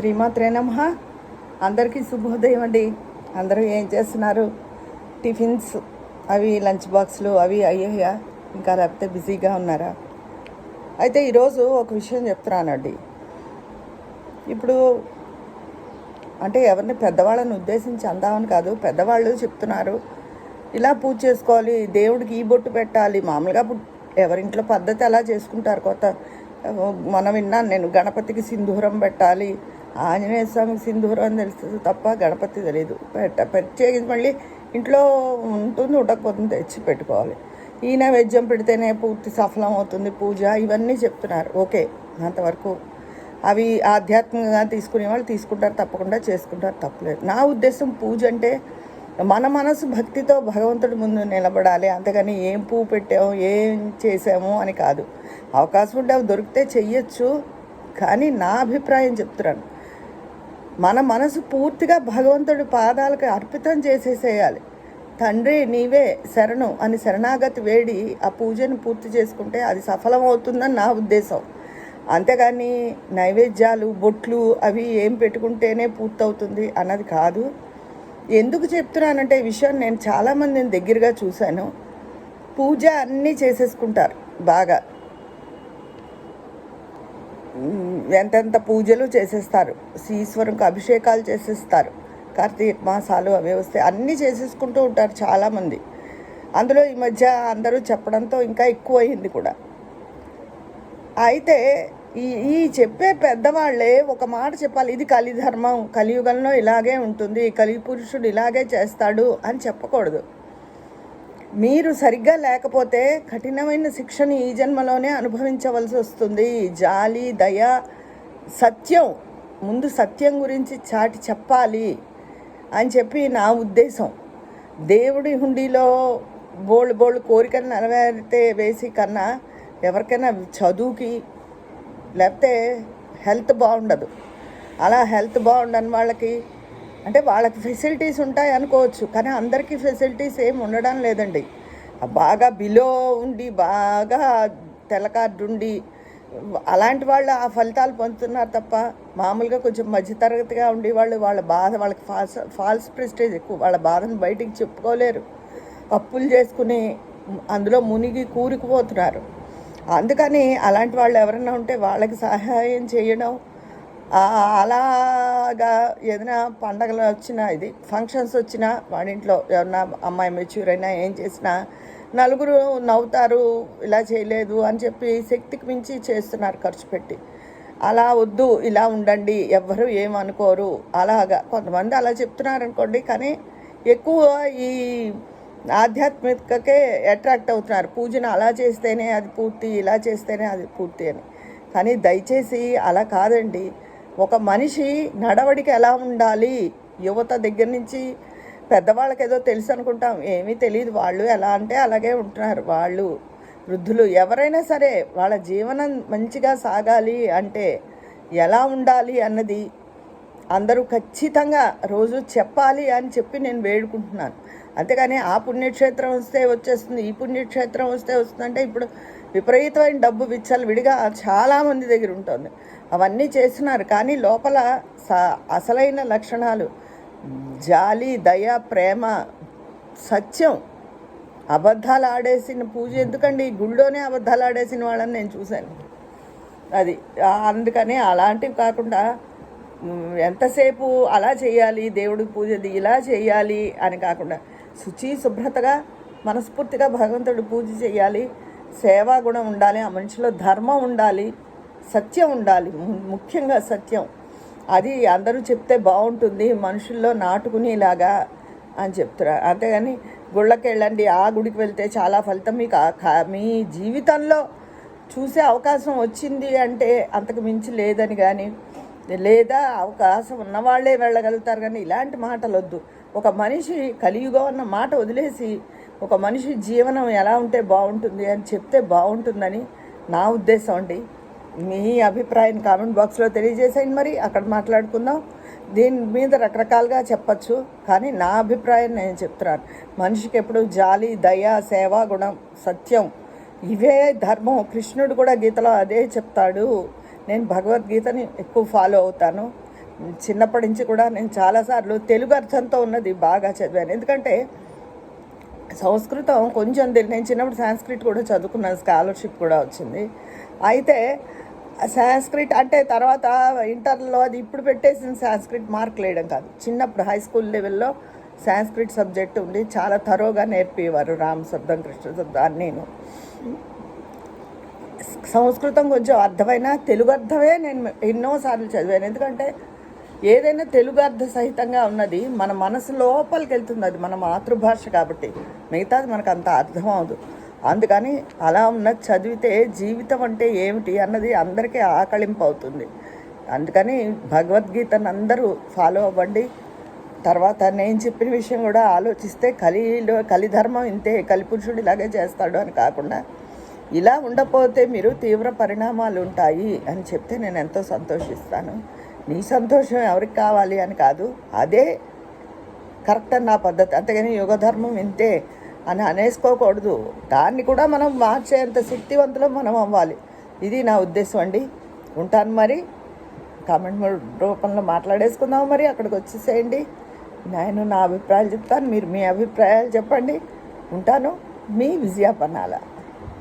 శ్రీమాత్రే నమ. అందరికీ శుభోదయం అండి. అందరూ ఏం చేస్తున్నారు? టిఫిన్స్ అవి లంచ్ బాక్స్లు అవి అయ్యాయా? ఇంకా లేకపోతే బిజీగా ఉన్నారా? అయితే ఈరోజు ఒక విషయం చెప్తున్నానండి. ఇప్పుడు అంటే ఎవరిని పెద్దవాళ్ళని ఉద్దేశించి అందామని కాదు పెద్దవాళ్ళు చెప్తున్నారు. ఇలా పూజ చేసుకోవాలి దేవుడికి ఈ బొట్టు పెట్టాలి మామూలుగా ఎవరింట్లో పద్ధతి అలా చేసుకుంటారు కొత్త. మనం విన్నాను నేను గణపతికి సింధూరం పెట్టాలి ఆంజనేయ స్వామికి సింధూరం అని తెలుస్తుంది తప్ప గణపతి తెలియదు పెట్ట ప్రత్యేకించి మళ్ళీ ఇంట్లో ఉంటుంది ఉండకపోతుంది తెచ్చి పెట్టుకోవాలి ఈయన నైవేద్యం పెడితేనే పూర్తి సఫలం అవుతుంది పూజ ఇవన్నీ చెప్తున్నారు. ఓకే అంతవరకు అవి ఆధ్యాత్మికంగా తీసుకునే వాళ్ళు తీసుకుంటారు తప్పకుండా చేసుకుంటారు తప్పలేదు. నా ఉద్దేశం పూజ అంటే మన మనసు భక్తితో భగవంతుడి ముందు నిలబడాలి. అంతేగాని ఏం పువ్వు పెట్టాము ఏం చేసాము అని కాదు. అవకాశం ఉంటే అవి దొరికితే చెయ్యొచ్చు కానీ నా అభిప్రాయం చెప్తున్నాను. మన మనసు పూర్తిగా భగవంతుడి పాదాలకు అర్పితం చేసేసేయాలి. తండ్రి నీవే శరణు అని శరణాగతి వేడి ఆ పూజను పూర్తి చేసుకుంటే అది సఫలం అవుతుందని నా ఉద్దేశం. అంతేగాని నైవేద్యాలు బొట్లు అవి ఏం పెట్టుకుంటేనే పూర్తవుతుంది అన్నది కాదు. ఎందుకు చెప్తున్నానంటే ఈ విషయం నేను చాలామందిని దగ్గరగా చూశాను. పూజ అన్నీ చేసేసుకుంటారు బాగా. ఎంతెంత పూజలు చేసేస్తారు. ఈశ్వరునికి అభిషేకాలు చేసేస్తారు. కార్తీక మాసాలు అవి వస్తే అన్నీ చేసేసుకుంటూ ఉంటారు చాలామంది. అందులో ఈ మధ్య అందరూ చెప్పడంతో ఇంకా ఎక్కువ అయింది కూడా. అయితే ఈ ఈ చెప్పే పెద్దవాళ్ళే ఒక మాట చెప్పాలి. ఇది కలిధర్మం. కలియుగంలో ఇలాగే ఉంటుంది. కలిపురుషుడు ఇలాగే చేస్తాడు అని చెప్పకూడదు. మీరు సరిగ్గా లేకపోతే కఠినమైన శిక్షను ఈ జన్మలోనే అనుభవించవలసి వస్తుంది. జాలి దయ సత్యం ముందు సత్యం గురించి చాటి చెప్పాలి అని చెప్పి నా ఉద్దేశం. దేవుడి హుండీలో బోళ్ళు బోళ్ళు కోరికలు నెరవేరితే వేసి కన్నా ఎవరికైనా చదువుకి లేకపోతే హెల్త్ బాగుండదు. అలా హెల్త్ బాగుండని వాళ్ళకి అంటే వాళ్ళకి ఫెసిలిటీస్ ఉంటాయి అనుకోవచ్చు కానీ అందరికీ ఫెసిలిటీస్ ఏం ఉండడం లేదండి. బాగా బిలో ఉండి బాగా తెల్ల కార్డు ఉండి అలాంటి వాళ్ళు ఆ ఫలితాలు పొందుతున్నారు తప్ప మామూలుగా కొంచెం మధ్యతరగతిగా ఉండి వాళ్ళు వాళ్ళ బాధ వాళ్ళకి ఫాల్స్ ఫాల్స్ ప్రెస్టేజ్ ఎక్కువ వాళ్ళ బాధను బయటికి చెప్పుకోలేరు. అప్పులు చేసుకుని అందులో మునిగి కూరుకుపోతున్నారు. అందుకని అలాంటి వాళ్ళు ఎవరైనా ఉంటే వాళ్ళకి సహాయం చేయడం అలాగా ఏదైనా పండగలు వచ్చినా ఇది ఫంక్షన్స్ వచ్చినా వాడింట్లో ఎవరన్నా అమ్మాయి మెచ్యూర్ అయినా ఏం చేసినా నలుగురు నవ్వుతారు ఇలా చేయలేదు అని చెప్పి శక్తికి మించి చేస్తున్నారు ఖర్చు పెట్టి. అలా వద్దు ఇలా ఉండండి ఎవ్వరు ఏమనుకోరు అలాగా కొంతమంది అలా చెప్తున్నారు అనుకోండి కానీ ఎక్కువ ఈ ఆధ్యాత్మికకే అట్రాక్ట్ అవుతున్నారు. పూజను అలా చేస్తేనే అది పూర్తి ఇలా చేస్తేనే అది పూర్తి అని. కానీ దయచేసి అలా కాదండి. ఒక మనిషి నడవడిక ఎలా ఉండాలి? యువత దగ్గర నుంచి పెద్దవాళ్ళకి ఏదో తెలుసు అనుకుంటాం. ఏమీ తెలియదు వాళ్ళు ఎలా అంటే అలాగే ఉంటున్నారు. వాళ్ళు వృద్ధులు. ఎవరైనా సరే వాళ్ళ జీవనం మంచిగా సాగాలి అంటే ఎలా ఉండాలి అన్నది అందరూ ఖచ్చితంగా రోజు చెప్పాలి అని చెప్పి నేను వేడుకుంటున్నాను. అంతేగాని ఆ పుణ్యక్షేత్రం వస్తే వచ్చేస్తుంది ఈ పుణ్యక్షేత్రం వస్తే వస్తుందంటే ఇప్పుడు విపరీతమైన డబ్బు విచ్చలు విడిగా చాలామంది దగ్గర ఉంటుంది. అవన్నీ చేస్తున్నారు. కానీ లోపల స- అసలైన లక్షణాలు. జాలి దయ ప్రేమ సత్యం. అబద్ధాలు ఆడేసిన పూజ ఎందుకండి? గుళ్ళోనే అబద్ధాలు ఆడేసిన వాళ్ళని నేను చూశాను. అది అందుకని అలాంటివి కాకుండా ఎంతసేపు అలా చేయాలి దేవుడికి పూజది ఇలా చేయాలి అని కాకుండా శుచి శుభ్రతగా మనస్ఫూర్తిగా భగవంతుడు పూజ చేయాలి. సేవా గుణం ఉండాలి ఆ మనిషిలో ధర్మం ఉండాలి. సత్యం ఉండాలి. ముఖ్యంగా సత్యం. అది అందరూ చెప్తే బాగుంటుంది మనుషుల్లో నాటుకునేలాగా అని చెప్తున్నారు అంతేగాని గుళ్ళకి వెళ్ళండి ఆ గుడికి వెళ్తే చాలా ఫలితం మీకు కా- మీ జీవితంలో చూసే అవకాశం వచ్చింది అంటే అంతకు మించి లేదని కానీ లేదా అవకాశం ఉన్నవాళ్ళే వెళ్ళగలుగుతారు కానీ ఇలాంటి మాటలు వద్దు ఒక మనిషి కలియుగం అన్న మాట వదిలేసి ఒక మనిషి జీవనం ఎలా ఉంటే బాగుంటుంది అని చెప్తే బాగుంటుందని నా ఉద్దేశం అండి. మీ అభిప్రాయం కామెంట్ బాక్స్లో తెలియజేసేయండి మరి. అక్కడ మాట్లాడుకుందాం. దీని మీద రకరకాలుగా చెప్పచ్చు కానీ నా అభిప్రాయం నేను చెప్తున్నాను. మనిషికి ఎప్పుడు జాలి దయ సేవా గుణం సత్యం ఇవే ధర్మం. కృష్ణుడు కూడా గీతలో అదే చెప్తాడు. నేను భగవద్గీతని ఎక్కువ ఫాలో అవుతాను. చిన్నప్పటి నుంచి కూడా నేను చాలాసార్లు తెలుగు అర్థంతో ఉన్నది బాగా చదివాను. ఎందుకంటే సంస్కృతం కొంచెం నేను చిన్నప్పుడు సాంస్క్రిట్ కూడా చదువుకున్నాను స్కాలర్షిప్ కూడా వచ్చింది. అయితే సాంస్క్రిట్ అంటే తర్వాత ఇంటర్లో అది ఇప్పుడు పెట్టేసిన సాంస్క్రిట్ మార్కులు వేయడం కాదు. చిన్నప్పుడు హై స్కూల్ లెవెల్లో సాంస్క్రిట్ సబ్జెక్ట్ ఉంది చాలా తరోగా నేర్పేవారు రామ శబ్దం కృష్ణ శబ్దం నేను. సంస్కృతం కొంచెం అర్థమైన తెలుగు అర్థమే నేను ఎన్నోసార్లు చదివాను. ఎందుకంటే ఏదైనా తెలుగు అర్థ సహితంగా ఉన్నది మన మనసు లోపలికి వెళ్తుంది అది మన మాతృభాష కాబట్టి మిగతాది మనకు అంత అర్థం అవదు. అందుకని అలా ఉన్న చదివితే జీవితం అంటే ఏమిటి అన్నది అందరికీ ఆకలింపు అవుతుంది అందుకని భగవద్గీతను అందరూ ఫాలో అవ్వండి. తర్వాత నేను చెప్పిన విషయం కూడా ఆలోచిస్తే కలిలో కలిధర్మం ఇంతే కలిపురుషుడు ఇలాగే చేస్తాడు అని కాకుండా ఇలా ఉండకపోతే మీరు తీవ్ర పరిణామాలు ఉంటాయి అని చెప్తే నేను ఎంతో సంతోషిస్తాను. నీ సంతోషం ఎవరికి కావాలి అని కాదు అదే కరెక్ట్ నా పద్ధతి. అంతేగాని యుగధర్మం ఇంతే అని అనేసుకోకూడదు. దాన్ని కూడా మనం మార్చేంత శక్తివంతులం మనం అవ్వాలి. ఇది నా ఉద్దేశం అండి. ఉంటాను మరి. కామెంట్ రూపంలో మాట్లాడేసుకుందాం మరి. అక్కడికి వచ్చేసేయండి. నేను నా అభిప్రాయాలు చెప్తాను. మీరు మీ అభిప్రాయాలు చెప్పండి. ఉంటాను. మీ విజయాపన్నాల